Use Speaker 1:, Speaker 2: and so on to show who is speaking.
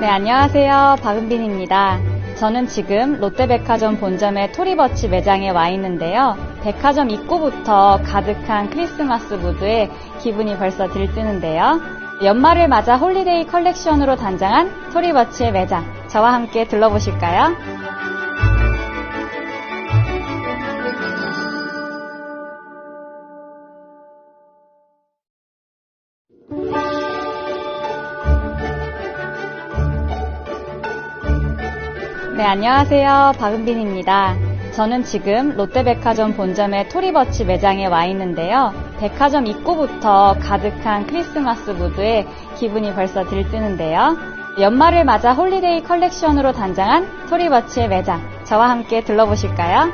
Speaker 1: 네, 안녕하세요. 박은빈입니다. 저는 지금 롯데백화점 본점의 토리버치 매장에 와 있는데요. 백화점 입구부터 가득한 크리스마스 무드에 기분이 벌써 들뜨는데요. 연말을 맞아 홀리데이 컬렉션으로 단장한 토리버치의 매장. 저와 함께 둘러보실까요? 네, 안녕하세요. 박은빈입니다. 저는 지금 롯데백화점 본점의 토리버치 매장에 와 있는데요. 백화점 입구부터 가득한 크리스마스 무드에 기분이 벌써 들뜨는데요. 연말을 맞아 홀리데이 컬렉션으로 단장한 토리버치의 매장. 저와 함께 둘러보실까요?